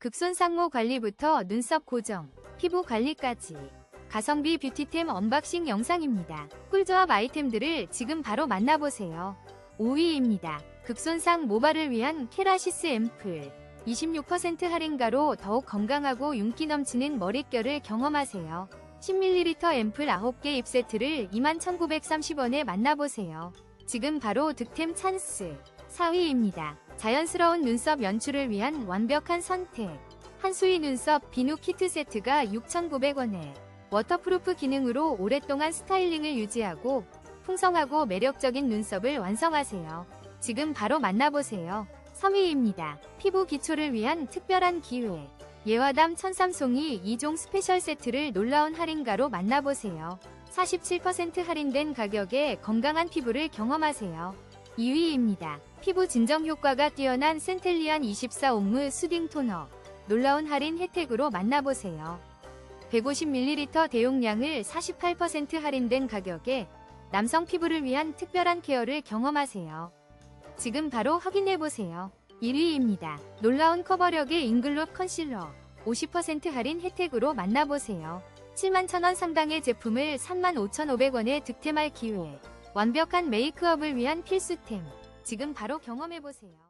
극손 상모 관리부터 눈썹 고정, 피부 관리까지 가성비 뷰티템 언박싱 영상입니다. 꿀조합 아이템들을 지금 바로 만나보세요. 5위입니다. 극손상 모발을 위한 케라시스 앰플 26% 할인가로 더욱 건강하고 윤기 넘치는 머릿결을 경험하세요. 10ml 앰플 9개 입세트를 21,930원에 만나보세요. 지금 바로 득템 찬스. 4위입니다. 자연스러운 눈썹 연출을 위한 완벽한 선택. 한수위 눈썹 비누 키트 세트가 6,900원에 워터프루프 기능으로 오랫동안 스타일링을 유지하고 풍성하고 매력적인 눈썹을 완성하세요. 지금 바로 만나보세요. 3위입니다. 피부 기초를 위한 특별한 기회. 예와담 천삼송이 2종 스페셜 세트를 놀라운 할인가로 만나보세요. 47% 할인된 가격에 건강한 피부를 경험하세요. 2위입니다. 피부 진정 효과가 뛰어난 센텔리안 24 옴무 수딩 토너. 놀라운 할인 혜택으로 만나보세요. 150ml 대용량을 48% 할인된 가격에 남성 피부를 위한 특별한 케어를 경험하세요. 지금 바로 확인해보세요. 1위입니다. 놀라운 커버력의 잉글롯 컨실러 50% 할인 혜택으로 만나보세요. 7만 1천원 상당의 제품을 3만 5,500원에 득템할 기회. 완벽한 메이크업을 위한 필수템. 지금 바로 경험해보세요.